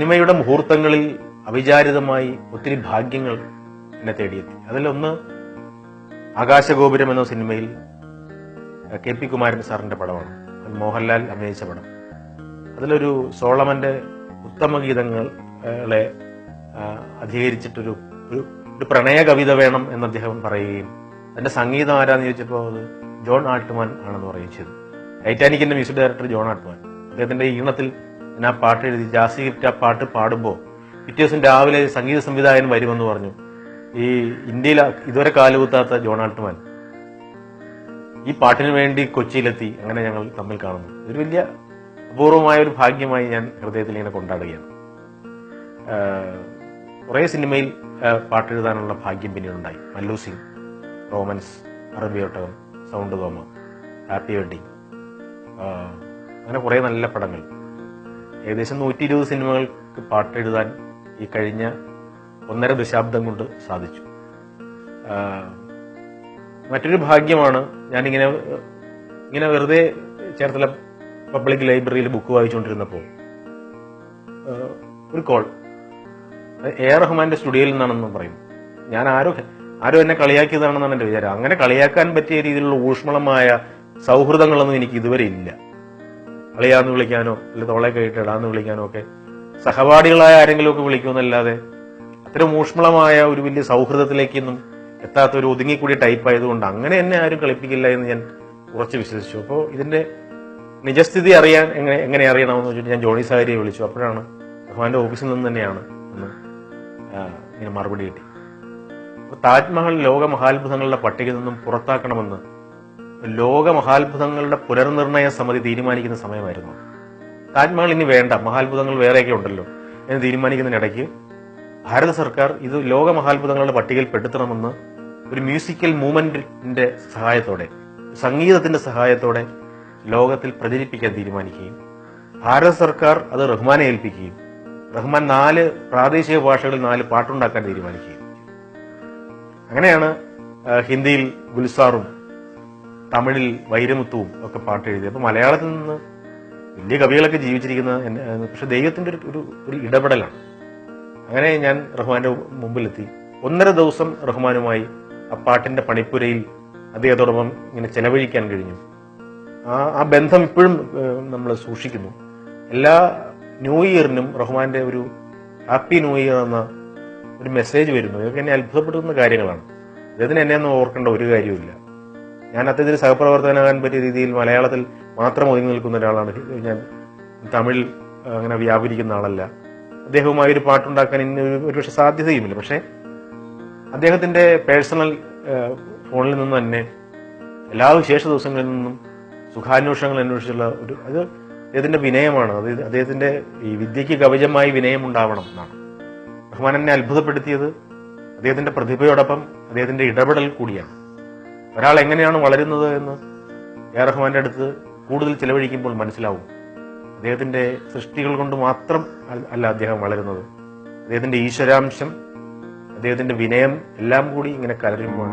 സിനിമയുടെ മുഹൂർത്തങ്ങളിൽ അവിചാരിതമായി ഒത്തിരി ഭാഗ്യങ്ങൾ എന്നെ തേടിയെത്തി. അതിലൊന്ന് ആകാശഗോപുരം എന്ന സിനിമയിൽ കെ പി കുമാരൻ സാറിന്റെ പടമാണ്. മോഹൻലാൽ അഭിനയിച്ച പടം. അതിലൊരു സോളമന്റെ ഉത്തമ ഗീതങ്ങളെ അധികരിച്ചിട്ടൊരു ഒരു ഒരു പ്രണയ കവിത വേണം എന്ന് അദ്ദേഹം പറയുകയും അതിന്റെ സംഗീതം ആരാന്ന് ചോദിച്ചപ്പോൾ അത് ജോൺ ആട്ട്മാൻ ആണെന്ന് പറയുകയും ചെയ്തു. ടൈറ്റാനിക്കിന്റെ മ്യൂസിക് ഡയറക്ടർ ജോൺ ആട്ട്മാൻ അദ്ദേഹത്തിന്റെ ഈണത്തിൽ ഞാൻ ആ പാട്ട് എഴുതി ജാസി ഗിഫ്റ്റ് ആ പാട്ട് പാടുമ്പോൾ പിറ്റേ ദിവസം രാവിലെ സംഗീത സംവിധായകൻ വരുമെന്ന് പറഞ്ഞു. ഈ ഇന്ത്യയിൽ ഇതുവരെ കാലുകുത്താത്ത ജോൺ ആൾട്ട്മാൻ ഈ പാട്ടിന് വേണ്ടി കൊച്ചിയിലെത്തി. അങ്ങനെ ഞങ്ങൾ തമ്മിൽ കാണുന്നു. ഒരു വലിയ അപൂർവമായ ഒരു ഭാഗ്യമായി ഞാൻ ഹൃദയത്തിൽ ഇങ്ങനെ കൊണ്ടാടുകയാണ്. കുറേ സിനിമയിൽ പാട്ട് എഴുതാനുള്ള ഭാഗ്യം പിന്നീടുണ്ടായി Mallu Singh Romans Arabiottakam sound Thoma happy wedding അങ്ങനെ കുറേ നല്ല പടങ്ങൾ. ഏകദേശം നൂറ്റി ഇരുപത് സിനിമകൾക്ക് പാട്ടെഴുതാൻ ഈ കഴിഞ്ഞ ഒന്നര ദശാബ്ദം കൊണ്ട് സാധിച്ചു. മറ്റൊരു ഭാഗ്യമാണ് ഞാനിങ്ങനെ ഇങ്ങനെ വെറുതെ ചേർത്തല പബ്ലിക് ലൈബ്രറിയിൽ ബുക്ക് വായിച്ചുകൊണ്ടിരുന്നപ്പോൾ ഒരു കോൾ. എ ആർ റഹ്മാന്റെ സ്റ്റുഡിയോയിൽ നിന്നാണെന്ന് പറയും. ഞാൻ ആരോ ആരോ എന്നെ കളിയാക്കിയതാണെന്നാണ് എന്റെ വിചാരം. അങ്ങനെ കളിയാക്കാൻ പറ്റിയ രീതിയിലുള്ള ഊഷ്മളമായ സൗഹൃദങ്ങളൊന്നും എനിക്ക് ഇതുവരെ ഇല്ല. കളിയാന്ന് വിളിക്കാനോ അല്ലെങ്കിൽ തോളെ കൈയിട്ട് ഇടാന്ന് വിളിക്കാനോ ഒക്കെ സഹപാഠികളായ ആരെങ്കിലും ഒക്കെ വിളിക്കുമെന്നല്ലാതെ അത്തരം ഊഷ്മളമായ ഒരു വലിയ സൗഹൃദത്തിലേക്കൊന്നും എത്താത്ത ഒരു ഒതുങ്ങിക്കൂടിയ ടൈപ്പ് ആയതുകൊണ്ട് അങ്ങനെ എന്നെ ആരും കളിപ്പിക്കില്ല എന്ന് ഞാൻ ഉറച്ചു വിശ്വസിച്ചു. അപ്പോൾ ഇതിന്റെ നിജസ്ഥിതി അറിയാൻ എങ്ങനെ എങ്ങനെ അറിയണമെന്ന് വെച്ചിട്ട് ഞാൻ ജോണി സാരിയെ വിളിച്ചു. അപ്പോഴാണ് റഹ്മാന്റെ ഓഫീസിൽ നിന്ന് തന്നെയാണ് എന്ന് ഇങ്ങനെ മറുപടി കിട്ടി. താജ്മഹൽ ലോക മഹാത്ഭുതങ്ങളുടെ പട്ടികയിൽ നിന്നും പുറത്താക്കണമെന്ന് ലോക മഹാത്ഭുതങ്ങളുടെ പുനർനിർണയ സമിതി തീരുമാനിക്കുന്ന സമയമായിരുന്നു. താജ്മഹൽ ഇനി വേണ്ട മഹാത്ഭുതങ്ങൾ വേറെയൊക്കെ ഉണ്ടല്ലോ എന്ന് തീരുമാനിക്കുന്നതിനിടയ്ക്ക് ഭാരത സർക്കാർ ഇത് ലോക മഹാത്ഭുതങ്ങളുടെ പട്ടികയിൽ പെടുത്തണമെന്ന് ഒരു മ്യൂസിക്കൽ മൂവ്മെന്റിന്റെ സഹായത്തോടെ സംഗീതത്തിന്റെ സഹായത്തോടെ ലോകത്തിൽ പ്രചരിപ്പിക്കാൻ തീരുമാനിക്കുകയും ഭാരത സർക്കാർ അത് റഹ്മാനെ ഏൽപ്പിക്കുകയും റഹ്മാൻ നാല് പ്രാദേശിക ഭാഷകളിൽ നാല് പാട്ടുണ്ടാക്കാൻ തീരുമാനിക്കുകയും അങ്ങനെയാണ് ഹിന്ദിയിൽ ഗുൽസാറും തമിഴിൽ വൈരമുത്തുവും ഒക്കെ പാട്ട് എഴുതി. അപ്പൊ മലയാളത്തിൽ നിന്ന് വലിയ കവികളൊക്കെ ജീവിച്ചിരിക്കുന്ന പക്ഷെ ദൈവത്തിന്റെ ഒരു- ഒരു ഇടപെടലാണ്. അങ്ങനെ ഞാൻ റഹ്മാന്റെ മുമ്പിലെത്തി. ഒന്നര ദിവസം റഹ്മാനുമായി ആ പാട്ടിന്റെ പണിപ്പുരയിൽ അദ്ദേഹത്തോടൊപ്പം ഇങ്ങനെ ചെലവഴിക്കാൻ കഴിഞ്ഞു. ആ ആ ബന്ധം ഇപ്പോഴും നമ്മൾ സൂക്ഷിക്കുന്നു. എല്ലാ ന്യൂ ഇയറിനും റഹ്മാന്റെ ഒരു ഹാപ്പി ന്യൂ ഇയർ എന്ന ഒരു മെസ്സേജ് വരുന്നു. ഇതൊക്കെ എന്നെ അത്ഭുതപ്പെടുത്തുന്ന കാര്യങ്ങളാണ്. അദ്ദേഹത്തിന് എന്നെ ഒന്നും ഓർക്കേണ്ട ഒരു കാര്യവുമില്ല. ഞാൻ അദ്ദേഹത്തിന് സഹപ്രവർത്തകനാകാൻ പറ്റിയ രീതിയിൽ മലയാളത്തിൽ മാത്രം ഒതുങ്ങി നിൽക്കുന്ന ഒരാളാണ്. ഞാൻ തമിഴ് അങ്ങനെ വ്യാപരിക്കുന്ന ആളല്ല. അദ്ദേഹവുമായി ഒരു പാട്ടുണ്ടാക്കാൻ ഇന്ന് ഒരു- ഒരുപക്ഷെ സാധ്യതയുമില്ല. പക്ഷേ അദ്ദേഹത്തിന്റെ പേഴ്സണൽ ഫോണിൽ നിന്ന് തന്നെ എല്ലാ വിശേഷ ദിവസങ്ങളിൽ നിന്നും സുഖാന്വേഷണങ്ങൾ അന്വേഷിച്ചുള്ള ഒരു അത് അദ്ദേഹത്തിന്റെ വിനയമാണ്. അത് അദ്ദേഹത്തിന്റെ ഈ വിദ്യയ്ക്ക് കവചമായി വിനയം ഉണ്ടാവണം എന്നാണ്. റഹ്മാൻ എന്നെ അത്ഭുതപ്പെടുത്തിയത് അദ്ദേഹത്തിന്റെ പ്രതിഭയോടൊപ്പം അദ്ദേഹത്തിന്റെ ഇടപെടൽ കൂടിയാണ്. ഒരാൾ എങ്ങനെയാണ് വളരുന്നത് എന്ന് എ റഹ്മാന്റെ അടുത്ത് കൂടുതൽ ചിലവഴിക്കുമ്പോൾ മനസ്സിലാവും. അദ്ദേഹത്തിന്റെ സൃഷ്ടികൾ കൊണ്ട് മാത്രം അല്ല- അദ്ദേഹം വളരുന്നത്. അദ്ദേഹത്തിന്റെ ഈശ്വരാംശം അദ്ദേഹത്തിന്റെ വിനയം എല്ലാം കൂടി ഇങ്ങനെ കലരുമ്പോൾ